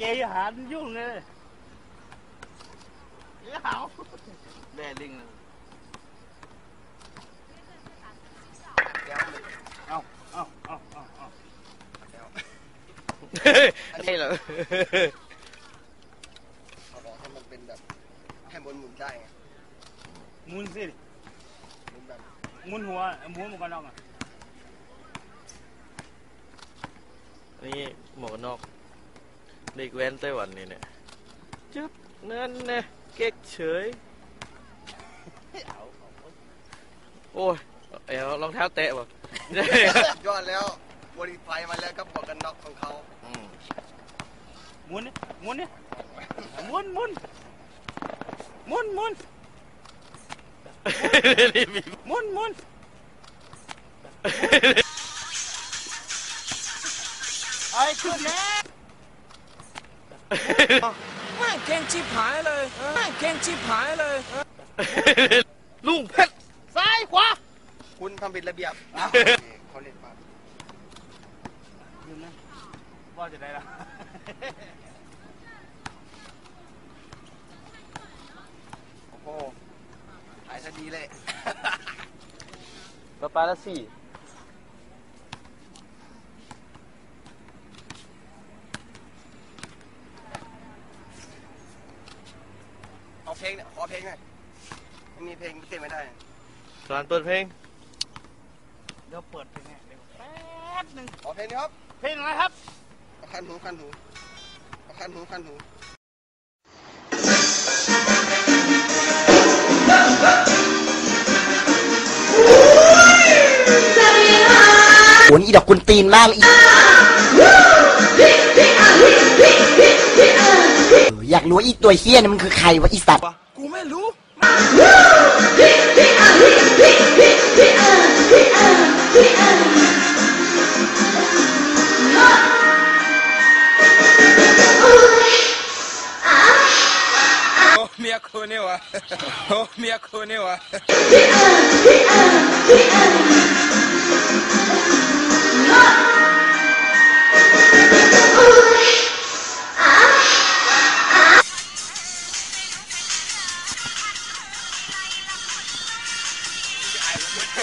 เกยหารยุ่งเลยเอ้าแม่ลิงเลยเอาเอาเอาเอาเอาอันนี้เหรอเขาบอกให้มันเป็นแบบให้บนหมุนได้ไงหมุนสิหมุนแบบหมุนหัวหมุนหมันก็นอกอะนี่หมวกกันน็อก เด็กแว้นไต้หวันนี่เนี่ยจึ๊บนั่นเนี่ยเก๊กเฉยเอาเอาโอ้ยเอวรองเท้าแตะบ่ยอดแล้วบริไฟมาแล้วก็บอกกันน็อกของเขาอืมหมุนนี่หมุนนี่หมุนหมุนหมุนหมุนนี่มีหมุนหมุนไอ้ขึ้นแล้ว แม่งเก่งชิบหายเลยแม่งเก่งชิบหายเลย ลุงเพชรซ้ายขวาคุณทำผิดระเบียบเขาเล่นมายืนนะว่าจะได้ละโอ้โหหายซะดีเลยปลาปลาละสี่ เอาเพลงเนี่ยขอเพลงหน่อยไม่มีเพลงเต้นไม่ได้ สารเปิดเพลง เดี๋ยวเปิดเพลงให้เดี๋ยวแป๊บหนึงขอเพลงนี้ครับเพลงอะไรครับเอาคันหูคันหูเอาคันหูคันหู โหนี่ดอกกุนตีนมากเลยอี รู้ว่าอีตัวเฮี้ยนี่มันคือใครวะอีสัตว์ กูไม่รู้ โอ้เมียกูนี่วะ โอ้เมียกูนี่วะเ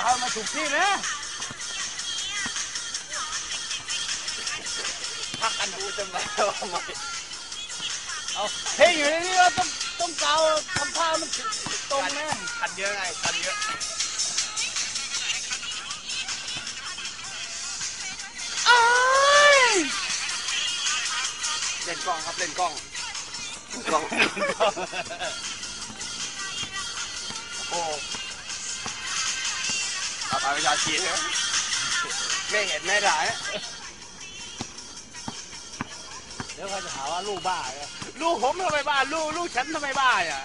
จูเสือกันจูอะจะเอามาถูกที่นะพักกันดูจะมาเอาใหม่เอาเพลงอยู่ในนี้เราต้องต้องกาวทำท่ามันตรงนะคันเยอะไงคันเยอะอ้ายเล่นกล้องครับเล่นกล้องกล้องาไประชาชีนะไม่เห็นไม่ได้เดี๋ยวเขาจะหาว่าลูกบ้าลูกผมทำไมบ้า ลูกลูกฉันทำไมบ้าอะ